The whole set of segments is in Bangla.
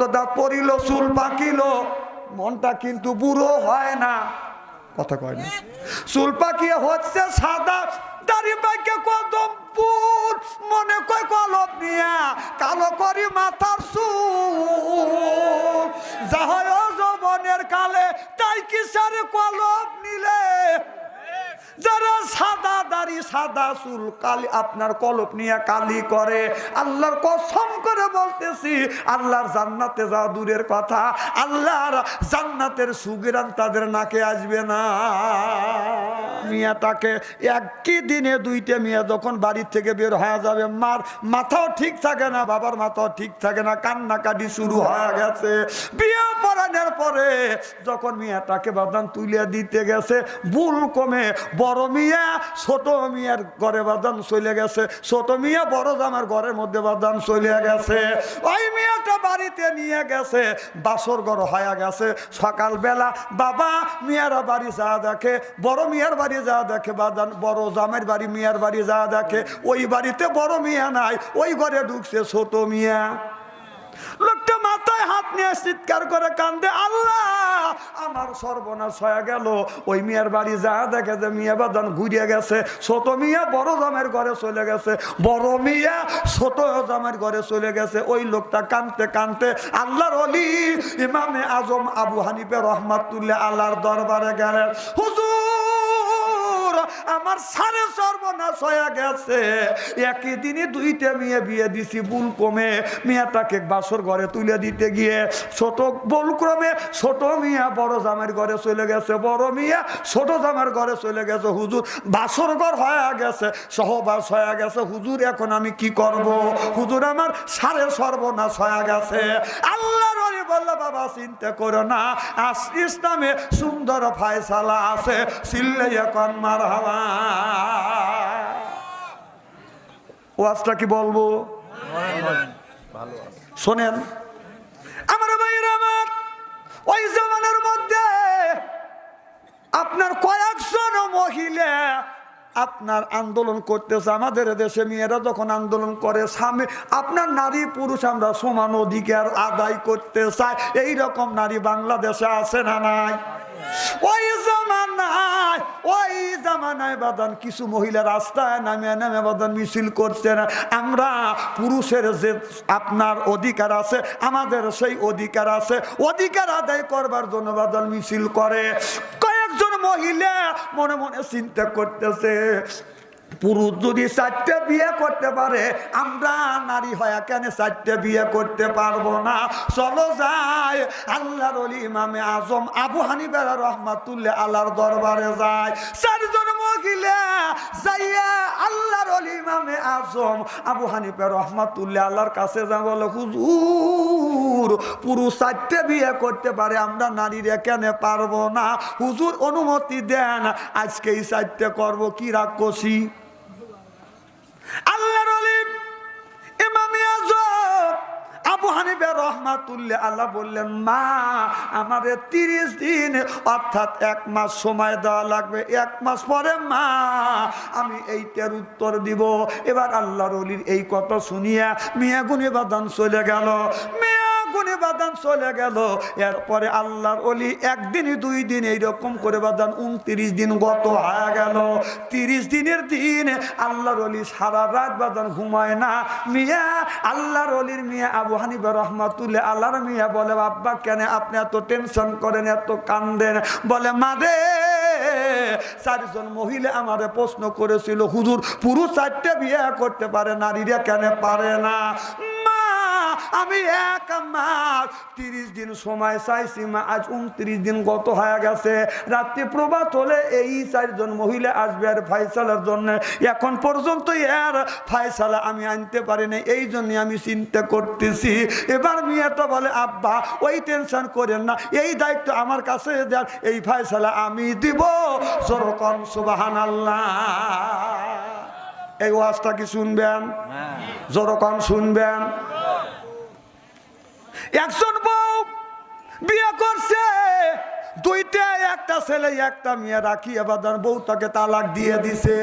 তো দাঁত পড়িল, চুল পাকিল। মনটা কিন্তু বুড়ো হয় না। কথা কয় না। চুল পাকিয়ে হচ্ছে সাদা। দাড়ি পাইকে কদম মনে কয় কলপ নিয়া কালো করি মাথার চুল। যাহয় যৌবনের কালে তাই কি সারে কলপ নিলে? যারা সাদা দাড়ি, সাদা চুল, কালি আপনার কলপ নিয়ে কালি করে, আল্লাহর কসম করে বলতেছি আল্লাহর জান্নাতে যাওয়া দূরের কথা আল্লাহর জান্নাতের সুগিরান তাদের নাকে আসবে না। মিয়াটাকে একই দিনে দুইটা মিয়া যখন বাড়ির থেকে বের হয়ে যাবে, মার মাথাও ঠিক থাকে না, বাবার মাথাও ঠিক থাকে না, কান্নাকাটি শুরু হয়ে গেছে। বিয়ে পড়ানোর পরে যখন মিয়াটাকে বাদাম তুলে দিতে গেছে, ভুল কমে বড় মিয়া ছোট মিয়ার ঘরে বাদাম চলে গেছে, ছোট মিয়া বড় জামার ঘরের মধ্যে বাদাম চলে গেছে। ওই মিয়াটা বাড়িতে নিয়ে গেছে, বাসর ঘর হয়ে গেছে, সকালবেলা, বাবা, মিয়ারা বাড়ি যা দেখে, বড় মিয়ার বাড়ি যা দেখে বা বড় জামের বাড়ি, মিয়ার বাড়ি যা দেখে, ওই বাড়িতে বড় মিয়া নাই, ওই ঘরে ঢুকছে ছোট মিয়া। লোকটা মাথায় হাত নিয়ে চিৎকার করে কান্দে, আল্লাহ, আমার সর্বনাশ হয়ে গেল। ওই মিয়ার বাড়ি যা দেখে যে মিয়া বাদান ঘুরিয়ে গেছে, ছোট মিয়া বড় জামের ঘরে চলে গেছে, বড় মিয়া ছোট জামের ঘরে চলে গেছে। ওই লোকটা কানতে কানতে আল্লাহর অলি ইমামে আজম আবু হানিফে রহমাতুল্লাহ আল্লাহর দরবারে গেলেন। হুজুর আমার সাড়ে সর্বনাশ হয়ে গেছে। একই দিনই দুইটা মেয়ে বিয়ে দিছি বুল কমে মেয়েটাকে বাসর ঘরে তুলে দিতে গিয়ে ছোট বল ক্রমে ছোট মিয়া বড় জামের ঘরে চলে গেছে, বড় মিয়া ছোট জামের ঘরে চলে গেছে। হুজুর, বাসর ঘর হয়ে গেছে, সহবাস হয়ে গেছে। হুজুর, এখন আমি কি করব? হুজুর, আমার সাড়ে সর্বনাশ হয়ে গেছে। আল্লাহর বলল, বাবা, চিন্তা করো না। আস, ইসলামে সুন্দর ফায়সালা আছে। সিল্লে মার হাওয়া ওয়াজটা কি বলব? শোনেন, আমার ভাইয়ের আমার, ওই জমানের মধ্যে আপনার কয়েকজন মহিলা আপনার আন্দোলন করতেছে, আমাদের দেশে মেয়েরা যখন আন্দোলন করে, স্বামী, আপনার নারী পুরুষ আমরা সমান অধিকার আদায় করতে চাই। এই রকম নারী বাংলাদেশে আছে না নাই? ওই জামানায় ওই জামানায় বাদান, কিছু মহিলা রাস্তায় নামে নামে বাদান মিছিল করছে না। আমরা পুরুষের যে আপনার অধিকার আছে, আমাদের সেই অধিকার আছে। অধিকার আদায় করবার জন্য বাদান মিছিল করে। কয়েকজন মহিলা মনে মনে চিন্তা করতেছে পুরুষ যদি চারটে বিয়ে করতে পারে, আমরা নারী হয়ে কেন চারটে বিয়ে করতে পারব না? চলো যাই, আল্লাহর ইমামে আজম আবু হানিবার রহমাতুল্লাহ আল্লাহর দরবারে যায় চারজন মহিলা যাইয়া আল্লাহর ইমামে আজম আবু হানিফা রহমাতুল্লাহ আল্লাহর কাছে যা বলে, হুজুর, পুরুষ চারটে বিয়ে করতে পারে, আমরা নারীরা কেন পারব না? হুজুর অনুমতি দেন আজকে এই চারটে করব, কি রাক্ষসী? আল্লাহর হানিফা রহমাতুল্লাহ আল্লাহ বললেন, মা, আমাদের তিরিশ দিন, অর্থাৎ এক মাস সময় দেওয়া লাগবে। এক মাস পরে, মা, আমি এইটার উত্তর দিব। এবার আল্লাহর অলির এই কথা শুনিয়া মিয়া গুনে বাদান চলে গেল। মিয়া বাদান চলে গেল। এরপরে আল্লাহর অলি একদিনই দুই দিন এইরকম করে বাদান উনত্রিশ দিন গত হয়ে গেল। তিরিশ দিনের দিন আল্লাহর অলি সারা রাত বাদান ঘুমায় না। মিয়া, আল্লাহর অলির মিয়া আবু হানিবা রহমাতুল্লাহ আল্লাহর মিয়া বলে, আব্বা, কেন আপনি এত টেনশন করেন, এত কান্দেন? বলে মারে চারজন মহিলা আমারে প্রশ্ন করেছিল, হুজুর, পুরুষ চারটে বিয়ে করতে পারে, নারীরা কেন পারে না? আমি এক মাস তিরিশ দিন সময় চাইছি মা আজ উনত্রিশ দিন গত হয়ে গেছে। রাত্রি প্রভাত হলে এই চারজন মহিলা আসবে আর ফাইসালার জন্য। এখন পর্যন্ত এর ফাইসালা আমি আনতে পারি না এই জন্যে আমি চিন্তা করতেছি। এবার মেয়েটা বলে আব্বা ওই টেনশন করেন না এই দায়িত্ব আমার কাছে দেন এই ফাইসালা আমি দিব। সরকম সুবাহান আল্লাহ এই ওয়াজটা কি শুনবেন? জোরকম শুনবেন? একজন বউ বিয়ে করছে, দুইটা, একটা ছেলে, একটা মেয়ে রাখি এবার বউ তাকে তালাক দিয়ে দিছে।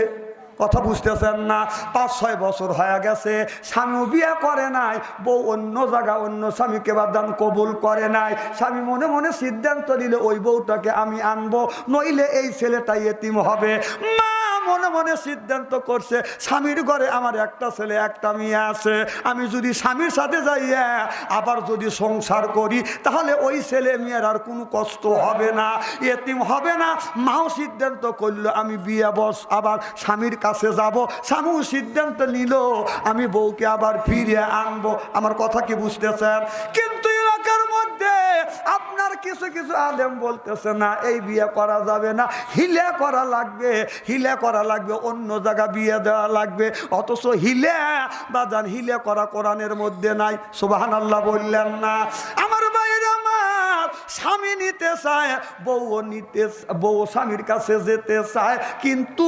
কথা বুঝতেছেন না, পাঁচ, ছয় বছর হয়ে গেছে। স্বামীও বিয়ে করে নাই, বউ অন্য জায়গা, অন্য স্বামীকে বাদান কবুল করে নাই। স্বামী মনে মনে সিদ্ধান্ত নিলে, ওই বউটাকে আমি আনব, নইলে এই ছেলেটাই এতিম হবে। মা মনে মনে সিদ্ধান্ত করছে, স্বামীর ঘরে আমার একটা ছেলে, একটা মেয়ে আছে। আমি যদি স্বামীর সাথে যাইয়া আবার যদি সংসার করি, তাহলে ওই ছেলে মেয়ের আর কোনো কষ্ট হবে না, এতিম হবে না। মাও সিদ্ধান্ত করল, আমি বিয়ে বস, আবার স্বামীর কাছে যাব। স্বামীও সিদ্ধান্ত নিল, আমি বউকে আবার ফিরিয়ে আনব। আমার কথা কি বুঝতেছেন? কিন্তু আপনার কিছু কিছু আলেম বলতেছে না, এই বিয়ে করা যাবে না, হিলে করা লাগবে, হিলে করা লাগবে, অন্য জায়গা বিয়ে দেওয়া লাগবে, অথচ হিলে বা জান হিলে করা কোরআনের মধ্যে নাই সুবাহান আল্লাহ বললেন না। স্বামী নিতে চায়, বউ নিতে বউ স্বামীর কাছে যেতে চায়। কিন্তু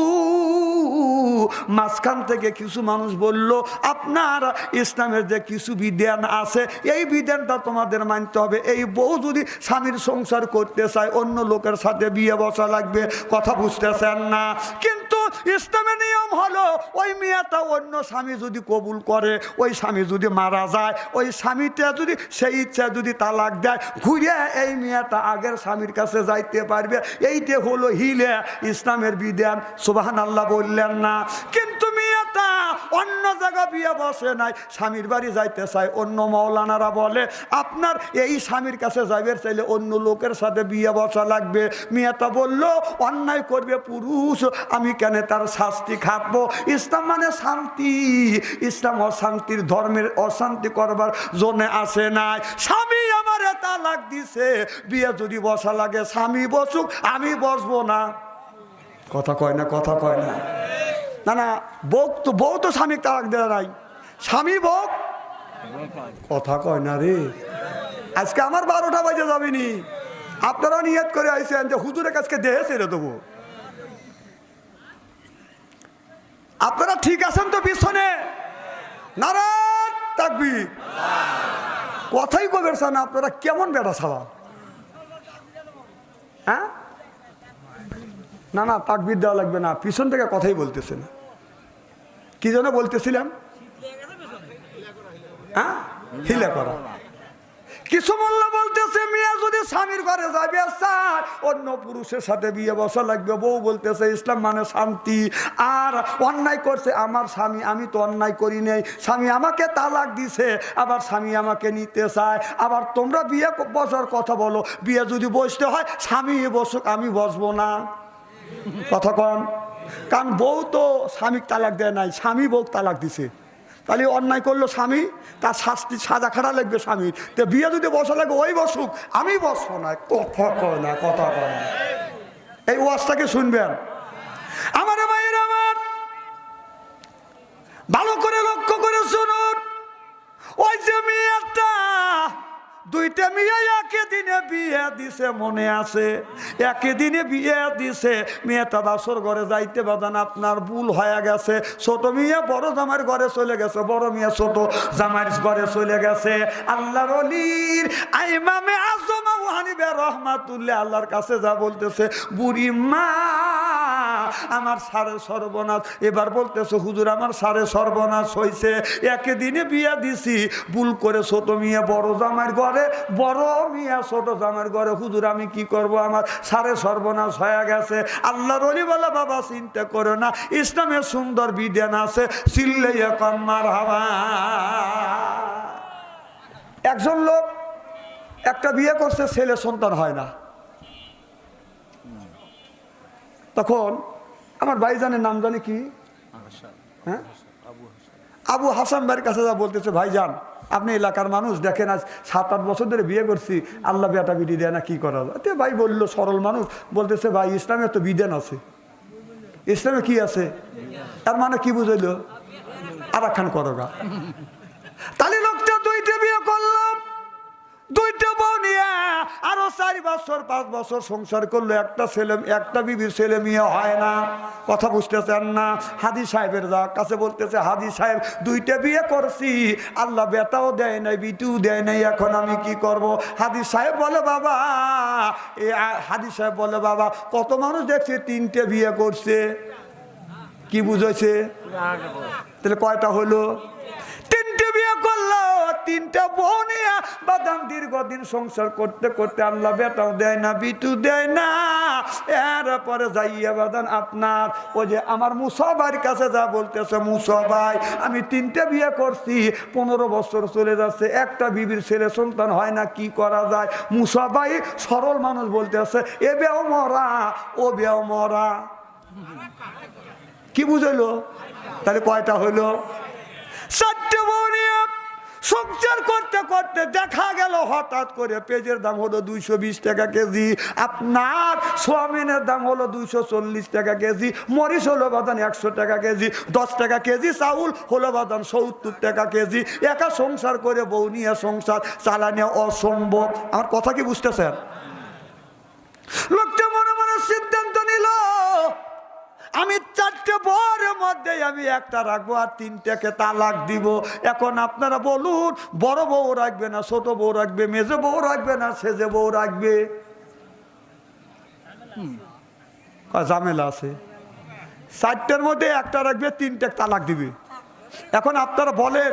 মাঝখান থেকে কিছু মানুষ বলল, আপনার ইসলামের যে কিছু বিধান আছে, এই বিধানটা তোমাদের মানতে হবে। এই বউ যদি স্বামীর সংসার করতে চায়, অন্য লোকের সাথে বিয়ে বসা লাগবে, কথা বুঝতেছেন না। কিন্তু ইসলামের নিয়ম হলো, ওই মেয়েটা অন্য স্বামী যদি কবুল করে, ওই স্বামী যদি মারা যায়, ওই স্বামীটা যদি সেই ইচ্ছা যদি তালাক দেয় ঘুরে এই মেয়েটা আগের স্বামীর কাছে যাইতে পারবে। এইটা হলো হিলে ইসলামের বিধান। সুবাহান আল্লাহ বললেন না। কিন্তু অন্য জায়গা বিয়ে বসে নাই। স্বামীর বাড়ি যাইতে চায়। অন্য মৌলানারা বলে, আপনার এই স্বামীর কাছে যাইবে চাইলে অন্য লোকের সাথে বিয়ে বসা লাগবে। মেয়েটা বলল, অন্যায় করবে পুরুষ, আমি কেন তার শাস্তি খাটবো ইসলাম মানে শান্তি। ইসলাম অশান্তির ধর্মের অশান্তি করবার জন্য আসে নাই। স্বামী আমার তালাক দিছে। বিয়ে যদি বসা লাগে, স্বামী বসুক, আমি বসবো না। কথা কয় না, কথা কয় না। না না, বউ তো বউ তো স্বামী তালাক দেওয়া নাই। স্বামী বউ? কথা কয় না রে। আজকে আমার বারোটা বাজে যাবেনি। আপনারা নিয়ত করে আইসেন যে হুজুরের কাছকে দেহে ছেড়ে দেবো। আপনারা ঠিক আছেন তো পিছনে? নারায়ণ তাকবি কথাই কবে না, আপনারা কেমন বেটা সাবা হ্যাঁ? না না, তাকবির দেওয়া লাগবে না, পিছন থেকে কথাই বলতেছে না। কি যেন বলতেছিলাম? হ্যাঁ? হিলে করা। কিছু মোল্লা বলতেছে, মেয়ে, যদি স্বামীর ঘরে যাবে চায় অন্য পুরুষের সাথে বিয়ে বসা লাগবে। বউ বলতেছে, ইসলাম মানে শান্তি। আর অন্যায় করছে আমার স্বামী, আমি তো অন্যায় করি নেই। স্বামী আমাকে তালাক দিছে, আবার স্বামী আমাকে নিতে চায়। আবার তোমরা বিয়ে বসার কথা বলো, বিয়ে যদি বসতে হয়, স্বামী বসুক, আমি বসবো না। কথা কন। কারণ বউ তো স্বামী তালাক দেয় নাই, স্বামী বউ তালাক দিছে। তাহলে অন্যায় করল স্বামী, তার শাস্তি সাজা খাটা লাগবে স্বামীর তো বিয়ে যদি বসা লাগবে ওই বসুক, আমি বসবো না, কথা কয় না, কথা কয় না। এই ওয়াজটাকে শুনবেন? দিছে, মনে আছে? একই দিনে বিয়ে দিছে। মেয়েটা বাসর ঘরে যাইতে বাদান আপনার ভুল হয়ে গেছে। ছোট মেয়ে বড় জামাইয়ের ঘরে চলে গেছে, বড় মেয়ে ছোট জামাইয়ের ঘরে চলে গেছে। আল্লাহর অলির আইমামে আজমা ওহানিবে রহমাতুল্লাহ আল্লাহর কাছে যা বলতেছে, বুড়ি মা আমার সারে সর্বনাশ। এবার বলতেছে, হুজুর, আমার সারে সর্বনাশ হয়েছে একে দিনে বিয়া দিছি। ভুল করে ছোট মেয়ে, বড় জামাইয়ের ঘরে, বড় মিয়া, ছোট জামাইয়ের ঘরে। হুজুর, আমি কি করব? আমার সারে সর্বনাশ হয়ে গেছে। আল্লাহর অলি বলে বাবা, চিন্তা করো না। ইসলামের সুন্দর বিধান আছে চিল্লে কম্মার হাওয়া একজন লোক একটা বিয়ে করছে, ছেলে সন্তান হয় না। তখন আমার ভাইজানের নাম জানে কি? হ্যাঁ? আবু হাসান ভাইয়ের কাছে যা বলতেছে, ভাইজান, আপনি এলাকার মানুষ, দেখেন আজ সাত, আট বছর ধরে বিয়ে করছি, আল্লাহ বেটা বিধি দেয় না, কি করা যায়? ভাই বলল, সরল মানুষ, বলতেছে, ভাই, ইসলামে তো বিধান আছে। ইসলামে কি আছে? তার মানে কি বুঝাইলো? আর একখান করো গা তাহলে চার বছর, পাঁচ বছর সংসার করল, একটা ছেলে, একটা বিবির ছেলে মেয়ে হয় না। কথা বুঝতেছেন না? হাদি সাহেবের যা কাছে বলতেছে হাদি সাহেব, দুইটা বিয়ে করছি। আল্লাহ বেটাও দেয় নাই, বিটিও দেয় নাই, এখন আমি কি করব? হাদি সাহেব বলে, বাবা, এ হাদি সাহেব বলে, বাবা, কত মানুষ দেখছে তিনটে বিয়ে করছে? কি বুঝেছে তাহলে কয়টা হলো? তিনটে বিয়ে করল, তিনটা বউ নিয়ে বাদাম দীর্ঘদিন সংসার করতে করতে আল্লাহ বেটাও দেয় না, বিটু দেয় না। এরপরে যাইয়া বাদান আপনার ও যে আমার মুসবাইয়ের কাছে যা বলতেছে মুসবাই আমি তিনটে বিয়ে করছি, পনেরো বছর চলে যাচ্ছে, একটা বিবির ছেলে সন্তান হয় না, কি করা যায়? মুসবাই সরল মানুষ বলতেছে, এ বেও মরা, ও বেও মরা। কি বুঝাইলো? তাহলে কয়টা হইল? চারটে সংসার করতে করতে দেখা গেল, হঠাৎ করে পেঁয়াজের দাম হলো দুইশো বিশ টাকা কেজি, আপনার সোয়াবিনের দাম হলো দুইশো চল্লিশ টাকা কেজি, মরিচ হলো বাদান একশো টাকা কেজি, দশ টাকা কেজি, চাউল হলো বাদান সত্তর টাকা কেজি, একা সংসার করে বউ নিয়ে সংসার চালানো অসম্ভব। আমার কথা কি বুঝতেছেন? লোকটা মনে মনে সিদ্ধান্ত আমি চারটে বরের মধ্যে আমি একটা রাখব আর তিনটাকে তালাক দিব। এখন আপনারা বলুন, বড় বউ রাখবে না, ছোট বউ রাখবে, মেজে বউ রাখবে না, সেজে বউ রাখবে? ঝামেলা আছে। চারটের মধ্যে একটা রাখবে তিনটে তালাক দিবে। এখন আপনারা বলেন,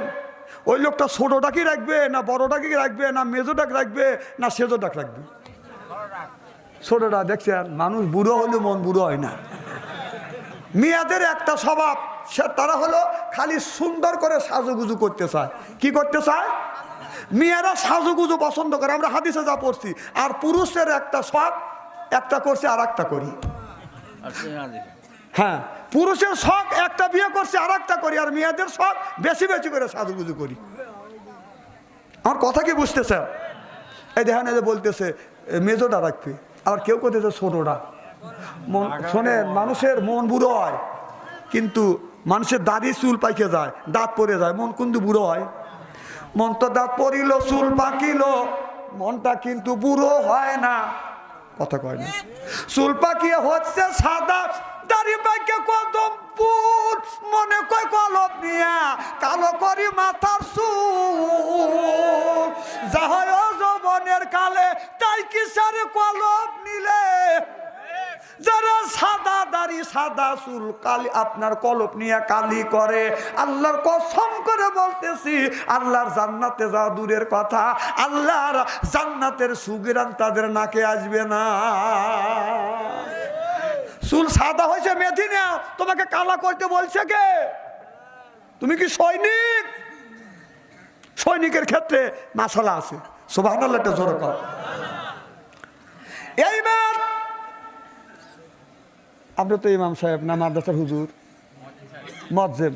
ওই লোকটা ছোটটাকে রাখবে, না বড়টাকে রাখবে, না মেজোটাকে রাখবে, না সেজোটাক রাখবে? ছোটটা, দেখছেন, মানুষ বুড়ো হলে মন বুড়ো হয় না। মেয়েদের একটা স্বভাব তারা হলো খালি সুন্দর করে সাজুগুজু করতে চায়। কি করতে চায়? মেয়েরা সাজুগুজু পছন্দ করে। আমরা হাদিসে যা পড়ছি, আর পুরুষের একটা শখ একটা করছে আর একটা করি। হ্যাঁ পুরুষের শখ একটা বিয়ে করছে আর একটা করি, আর মেয়েদের শখ বেশি বেশি করে সাজুগুজু করি। আমার কথা কি বুঝতেছে এই দেখেন যে বলতেছে মেজোটা রাখবে। আবার কেউ করতেছে ছোটটা। শোনেন মানুষের মন বুড়ো হয় কিন্তু মানুষের দাড়ি চুল পাইকে যায় দাঁত পরে যায়। মন কিন্তু বুড়ো হয়। মন তো দাঁত পড়িল চুল পাকিল মনটা কিন্তু বুড়ো হয় না। কথা কয় না। চুল পাকিয়ে হচ্ছে সাদা দাড়ি পাইকে কদম ফুল মনে কয় কলপ নিয়া কালো করি মাথার চুল। যাহয় যৌবনের কালে তাই কি সারে কলপ নিলে? যারা সাদা দাড়ি, সাদা চুল, কালি আপনার কলপ নিয়ে কালি করে, আল্লাহর কসম করে বলতেছি, আল্লাহর জান্নাতে যাওয়া দূরের কথা, আল্লাহর জান্নাতের সুগিরান তাদের নাকে আসবে না। চুল সাদা হয়েছে মেধি নাও তোমাকে কালা করতে বলছে কে? তুমি কি সৈনিক? সৈনিকের ক্ষেত্রে মাসালা আছে। সোভান আল্লাহটা জোরে কর এইবার আপনি তো ইমাম সাহেব না মাদ্রাসার হুজুর। মজ্জেব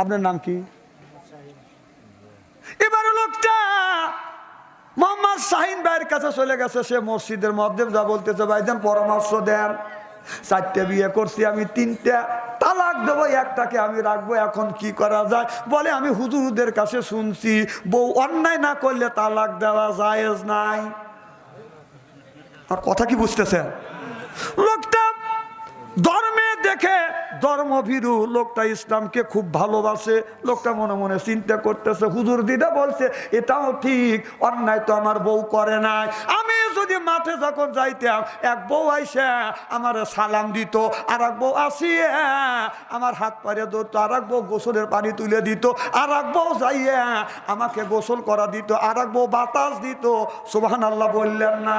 আপনার নাম কি? এবার লোকটা মোহাম্মদ শাহিন ভাইয়ের কাছে চলে গেছে, সে মসজিদের মধ্যে যা বলতেছে ভাইজান পরামর্শ দেন। চারটে বিয়ে করছি, আমি তিনটা তালাক দেবো, একটাকে আমি রাখব, এখন কি করা যায়? বলে, আমি হুজুরদের কাছে শুনছি, বউ অন্যায় না করলে তালাক দেওয়া জায়েজ নাই। আর কথা কি বুঝতেছেন? ধর্মে দেখে ধর্মভীরু লোকটা ইসলামকে খুব ভালোবাসে, লোকটা মনে মনে চিন্তা করতেছে, হুজুর দিদা বলছে, এটাও ঠিক, অন্যায় তো আমার বউ করে নাই। আমি যদি মাঠে যখন যাইতাম, এক বউ আইসে আমার সালাম দিত আর এক বউ আসিয়ে আমার হাত পারে ধরতো আর এক বউ গোসলের পানি তুলে দিত আর এক বউ যাইয়া আমাকে গোসল করা দিত আর এক বউ বাতাস দিত। সুবহান আল্লাহ বললেন না।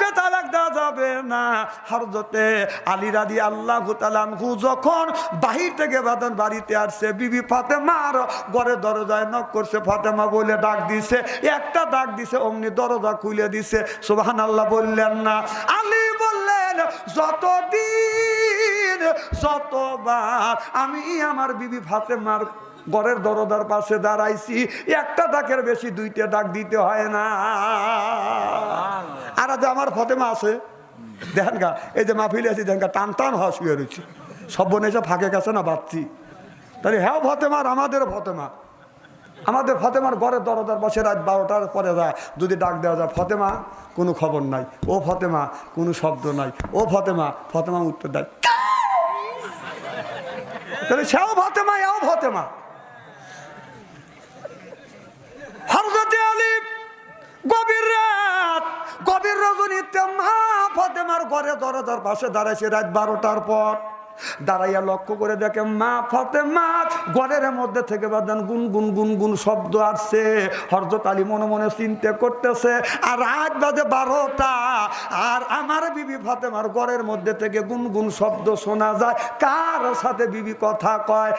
বউকে তালাক দেওয়া যাবে না। হরজতে আলী রাদি আল্লাহ তালানহু যখন বাহির থেকে বাদন বাড়িতে আসছে, বিবি ফাতেমার ঘরে দরজায় নক করছে, ফাতেমা বলে, ডাক দিছে। একটা ডাক দিছে, অমনি দরজা খুলে দিছে। সুবহান আল্লাহ বললেন না। আলী বললেন, যতদিন, যতবার আমি আমার বিবি ফাতেমার ঘরের দরদার পাশে দাঁড়াইছি। একটা ডাকের বেশি দুইটা ডাক দিতে হয় না। আর আজ আমার ফতেমা আছে। দেখেন গা এই যে মাহফিলে আছি দেখেন গা, টান টান হওয়া শুয়ে রয়েছে। সব বোন এসে ফাঁকে গেছে না বাচ্চি তাহলে হ্যাঁ ফতেমার আমাদের ফতেমা। আমাদের ফতেমার ঘরের দরদার বসে রাত বারোটার পরে যায় যদি ডাক দেওয়া যায় ফতেমা কোনো খবর নাই। ও ফতেমা কোনো শব্দ নাই। ও ফতেমা ফতেমা উত্তর দেয় তাহলে সেও ফতেমা এও ফতেমা হরজতে আলী গভীর রাত গভীর রজনীতে মা ফতেমার ঘরে দরজার পাশে দাঁড়াইছে রাত বারোটার পর। দাঁড়াইয়া লক্ষ্য করে দেখে, মা ফতে মা ঘরের মধ্যে থেকে বাদান গুন গুন গুন গুন শব্দ আসছে। হরজত আলী মনে মনে চিন্তা করতেছে, আর রাত বাজে বারোটা, আর আমার বিবি ফাতেমার ঘরের মধ্যে থেকে গুন গুন শব্দ শোনা যায়। কার সাথে বিবি কথা কয়?